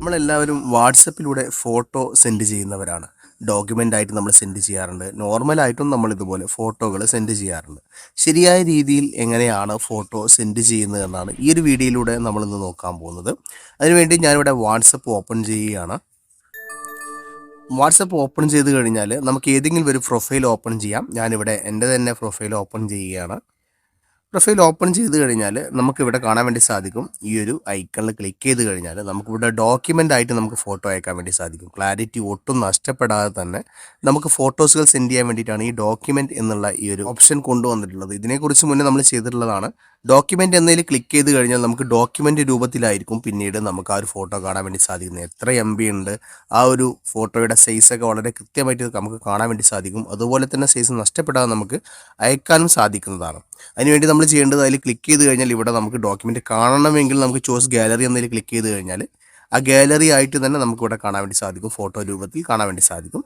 നമ്മളെല്ലാവരും വാട്സപ്പിലൂടെ photo send ചെയ്യുന്നവരാണ്. ഡോക്യുമെന്റ് ആയിട്ട് നമ്മൾ സെൻഡ് ചെയ്യാറുണ്ട്. നോർമലായിട്ടും നമ്മൾ ഇതുപോലെ ഫോട്ടോകൾ സെൻഡ് ചെയ്യാറുണ്ട്. ശരിയായ രീതിയിൽ എങ്ങനെയാണ് ഫോട്ടോ സെൻഡ് ചെയ്യുന്നത് എന്നാണ് ഈ ഒരു വീഡിയോയിലൂടെ നമ്മളിന്ന് നോക്കാൻ പോകുന്നത്. അതിനുവേണ്ടി ഞാനിവിടെ വാട്സപ്പ് ഓപ്പൺ ചെയ്യുകയാണ്. വാട്സപ്പ് ഓപ്പൺ ചെയ്ത് കഴിഞ്ഞാൽ നമുക്ക് ഏതെങ്കിലും ഒരു പ്രൊഫൈൽ ഓപ്പൺ ചെയ്യാം. ഞാനിവിടെ എന്റെ തന്നെ പ്രൊഫൈൽ ഓപ്പൺ ചെയ്യുകയാണ്. പ്രൊഫൈൽ ഓപ്പൺ ചെയ്ത് കഴിഞ്ഞാൽ നമുക്കിവിടെ കാണാൻ വേണ്ടി സാധിക്കും. ഈ ഒരു ഐക്കണിൽ ക്ലിക്ക് ചെയ്ത് കഴിഞ്ഞാൽ നമുക്കിവിടെ ഡോക്യുമെന്റ് ആയിട്ട് നമുക്ക് ഫോട്ടോ അയക്കാൻ വേണ്ടി സാധിക്കും. ക്ലാരിറ്റി ഒട്ടും നഷ്ടപ്പെടാതെ തന്നെ നമുക്ക് ഫോട്ടോസുകൾ സെൻഡ് ചെയ്യാൻ വേണ്ടിയിട്ടാണ് ഈ ഡോക്യുമെന്റ് എന്നുള്ള ഈ ഒരു ഓപ്ഷൻ കൊണ്ടുവന്നിട്ടുള്ളത്. ഇതിനെക്കുറിച്ച് മുന്നേ നമ്മൾ ചെയ്തിട്ടുള്ളതാണ്. ഡോക്യുമെന്റ് എന്നതിൽ ക്ലിക്ക് ചെയ്ത് കഴിഞ്ഞാൽ നമുക്ക് ഡോക്യുമെന്റ് രൂപത്തിലായിരിക്കും പിന്നീട് നമുക്ക് ആ ഒരു ഫോട്ടോ കാണാൻ വേണ്ടി സാധിക്കുന്നത്. എത്ര എം ബി ഉണ്ട് ആ ഒരു ഫോട്ടോയുടെ സൈസൊക്കെ വളരെ കൃത്യമായിട്ട് നമുക്ക് കാണാൻ വേണ്ടി സാധിക്കും. അതുപോലെ തന്നെ സൈസ് നഷ്ടപ്പെടാതെ നമുക്ക് അയക്കാനും സാധിക്കുന്നതാണ്. അതിനുവേണ്ടി നമ്മൾ ചെയ്യേണ്ടത് അതിൽ ക്ലിക്ക് ചെയ്ത് കഴിഞ്ഞാൽ ഇവിടെ നമുക്ക് ഡോക്യുമെന്റ് കാണണമെങ്കിൽ നമുക്ക് ചോയ്സ് ഗാലറി എന്നതിൽ ക്ലിക്ക് ചെയ്ത് കഴിഞ്ഞാൽ ആ ഗാലറി ആയിട്ട് തന്നെ നമുക്കിവിടെ കാണാൻ വേണ്ടി സാധിക്കും. ഫോട്ടോ രൂപത്തിൽ കാണാൻ വേണ്ടി സാധിക്കും.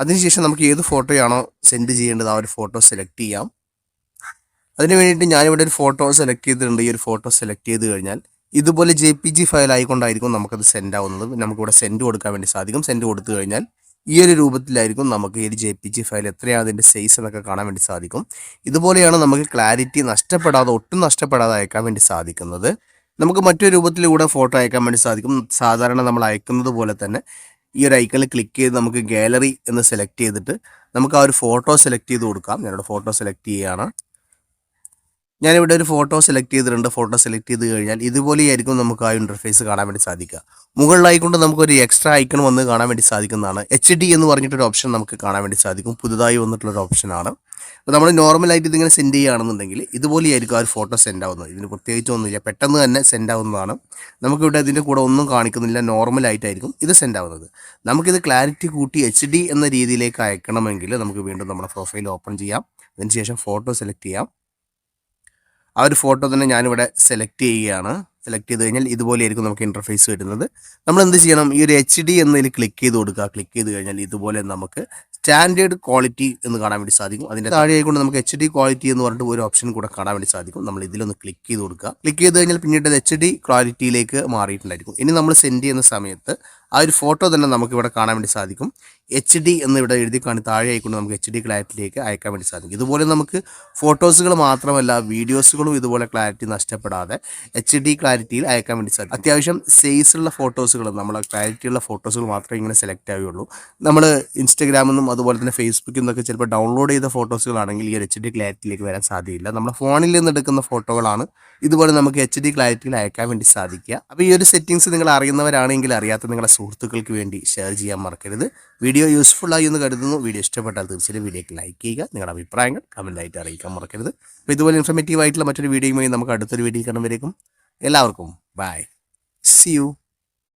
അതിനുശേഷം നമുക്ക് ഏത് ഫോട്ടോയാണോ സെൻഡ് ചെയ്യേണ്ടത് ആ ഒരു ഫോട്ടോ സെലക്ട് ചെയ്യാം. അതിന് വേണ്ടിയിട്ട് ഞാനിവിടെ ഒരു ഫോട്ടോ സെലക്ട് ചെയ്തിട്ടുണ്ട്. ഈ ഒരു ഫോട്ടോ സെലക്ട് ചെയ്ത് കഴിഞ്ഞാൽ ഇതുപോലെ ജെ പി ജി ഫയൽ ആയിക്കൊണ്ടായിരിക്കും നമുക്കത് സെൻഡ് ആവുന്നത്. നമുക്കിവിടെ സെൻഡ് കൊടുക്കാൻ വേണ്ടി സാധിക്കും. സെൻഡ് കൊടുത്തു കഴിഞ്ഞാൽ ഈ ഒരു രൂപത്തിലായിരിക്കും നമുക്ക് ഈ ഒരു ജെ പി ജി ഫയൽ എത്രയാണ് അതിന്റെ സൈസ് എന്നൊക്കെ കാണാൻ വേണ്ടി സാധിക്കും. ഇതുപോലെയാണ് നമുക്ക് ക്ലാരിറ്റി നഷ്ടപ്പെടാതെ ഒട്ടും നഷ്ടപ്പെടാതെ അയക്കാൻ വേണ്ടി സാധിക്കുന്നത്. നമുക്ക് മറ്റൊരു രൂപത്തിലൂടെ ഫോട്ടോ അയക്കാൻ വേണ്ടി സാധിക്കും. സാധാരണ നമ്മൾ അയക്കുന്നത് പോലെ തന്നെ ഈ ഒരു ഐക്കണിൽ ക്ലിക്ക് ചെയ്ത് നമുക്ക് ഗാലറി എന്ന് സെലക്ട് ചെയ്തിട്ട് നമുക്ക് ആ ഒരു ഫോട്ടോ സെലക്ട് ചെയ്ത് കൊടുക്കാം. ഞാനിവിടെ ഫോട്ടോ സെലക്ട് ചെയ്യുകയാണ് ഞാനിവിടെ ഒരു ഫോട്ടോ സെലക്ട് ചെയ്തിട്ടുണ്ട്. ഫോട്ടോ സെലക്ട് ചെയ്ത് കഴിഞ്ഞാൽ ഇതുപോലെയായിരിക്കും നമുക്ക് ആ ഇന്റർഫേസ് കാണാൻ വേണ്ടി സാധിക്കുക. മുകളിലായിക്കൊണ്ട് നമുക്കൊരു എക്സ്ട്രാ ഐക്കൺ വന്ന് കാണാൻ വേണ്ടി സാധിക്കുന്നതാണ്. എച്ച് ഡി എന്ന് പറഞ്ഞിട്ടൊരു ഓപ്ഷൻ നമുക്ക് കാണാൻ വേണ്ടി സാധിക്കും. പുതുതായി വന്നിട്ടുള്ളൊരു ഓപ്ഷനാണ് അപ്പോൾ നമ്മൾ നോർമലായിട്ട് ഇതിങ്ങനെ സെൻഡ് ചെയ്യുകയാണെന്നുണ്ടെങ്കിൽ ഇതുപോലെയായിരിക്കും ആ ഒരു ഫോട്ടോ സെൻഡ് ആവുന്നത്. ഇതിന് പ്രത്യേകിച്ച് ഒന്നുമില്ല. പെട്ടെന്ന് തന്നെ സെൻഡ് ആവുന്നതാണ്. നമുക്കിവിടെ ഇതിന്റെ കൂടെ ഒന്നും കാണിക്കുന്നില്ല. നോർമലായിട്ടായിരിക്കും ഇത് സെൻഡ് ആവുന്നത്. നമുക്കിത് ക്ലാരിറ്റി കൂട്ടി എച്ച് ഡി എന്ന രീതിയിലേക്ക് അയക്കണമെങ്കിൽ നമുക്ക് വീണ്ടും നമ്മുടെ പ്രൊഫൈൽ ഓപ്പൺ ചെയ്യാം. അതിനുശേഷം ഫോട്ടോ സെലക്ട് ചെയ്യാം. ആ ഒരു ഫോട്ടോ തന്നെ ഞാനിവിടെ സെലക്ട് ചെയ്യുകയാണ്. സെലക്ട് ചെയ്ത് കഴിഞ്ഞാൽ ഇതുപോലെയായിരിക്കും നമുക്ക് ഇന്റർഫേസ് വരുന്നത്. നമ്മൾ എന്ത് ചെയ്യണം? ഈ ഒരു എച്ച് ഡി എന്നതിൽ ക്ലിക്ക് ചെയ്ത് കൊടുക്കുക. ക്ലിക്ക് ചെയ്ത് കഴിഞ്ഞാൽ ഇതുപോലെ നമുക്ക് സ്റ്റാൻഡേർഡ് ക്വാളിറ്റി എന്ന് കാണാൻ വേണ്ടി സാധിക്കും. അതിന്റെ താഴെയായിക്കൊണ്ട് നമുക്ക് എച്ച് ഡി ക്വാളിറ്റി എന്ന് പറഞ്ഞിട്ട് ഒരു ഓപ്ഷൻ കൂടെ കാണാൻ വേണ്ടി സാധിക്കും. നമ്മൾ ഇതിലൊന്ന് ക്ലിക്ക് ചെയ്ത് കൊടുക്കുക. ക്ലിക്ക് ചെയ്ത് കഴിഞ്ഞാൽ പിന്നീട് അത് എച്ച് ഡി ക്വാളിറ്റിയിലേക്ക് മാറിയിട്ടുണ്ടായിരിക്കും. ഇനി നമ്മൾ സെൻഡ് ചെയ്യുന്ന സമയത്ത് ആ ഒരു ഫോട്ടോ തന്നെ നമുക്കിവിടെ കാണാൻ വേണ്ടി സാധിക്കും. എച്ച് ഡി എന്ന് ഇവിടെ എഴുതി കാണി താഴെ ആയിക്കൊണ്ട് നമുക്ക് എച്ച് ഡി ക്ലാരിറ്റിയിലേക്ക് അയക്കാൻ വേണ്ടി സാധിക്കും. ഇതുപോലെ നമുക്ക് ഫോട്ടോസുകൾ മാത്രമല്ല വീഡിയോസുകളും ഇതുപോലെ ക്ലാരിറ്റി നഷ്ടപ്പെടാതെ എച്ച് ഡി ക്ലാരിറ്റിയിൽ അയക്കാൻ വേണ്ടി സാധിക്കും. അത്യാവശ്യം സൈസുള്ള ഫോട്ടോസുകൾ നമ്മൾ ക്ലാരിറ്റിയുള്ള ഫോട്ടോസുകൾ മാത്രമേ ഇങ്ങനെ സെലക്ട് ആവുകയുള്ളൂ. നമ്മൾ ഇൻസ്റ്റഗ്രാമിൽ നിന്നും അതുപോലെ തന്നെ ഫേസ്ബുക്കിൽ നിന്നൊക്കെ ചിലപ്പോൾ ഡൗൺലോഡ് ചെയ്ത ഫോട്ടോസുകളാണെങ്കിൽ ഈ എച്ച് ഡി ക്ലാരിറ്റിയിലേക്ക് വരാൻ സാധ്യതയില്ല. നമ്മുടെ ഫോണിൽ നിന്ന് എടുക്കുന്ന ഫോട്ടോകളാണ് ഇതുപോലെ നമുക്ക് എച്ച് ഡി ക്ലാരിറ്റിയിൽ അയക്കാൻ വേണ്ടി സാധിക്കുക. അപ്പോൾ ഈ ഒരു സെറ്റിങ്സ് നിങ്ങൾ അറിയുന്നവരാണെങ്കിൽ അറിയാത്ത നിങ്ങളുടെ സുഹൃത്തുക്കൾക്ക് വേണ്ടി ഷെയർ ചെയ്യാൻ മറക്കരുത്. വീഡിയോ യൂസ്ഫുൾ ആയി എന്ന് കരുതുന്നു. വീഡിയോ ഇഷ്ടപ്പെട്ടാൽ തീർച്ചയായും വീഡിയോക്ക് ലൈക്ക് ചെയ്യുക. നിങ്ങളുടെ അഭിപ്രായങ്ങൾ കമന്റായിട്ട് അറിയിക്കാൻ മറക്കരുത്. അപ്പോൾ ഇതുപോലെ ഇൻഫർമേറ്റീവ് ആയിട്ടുള്ള മറ്റൊരു വീഡിയോയുമായി നമുക്ക് അടുത്തൊരു വീഡിയോ കാണുമ്പോഴേക്കും എല്ലാവർക്കും ബൈ സി യു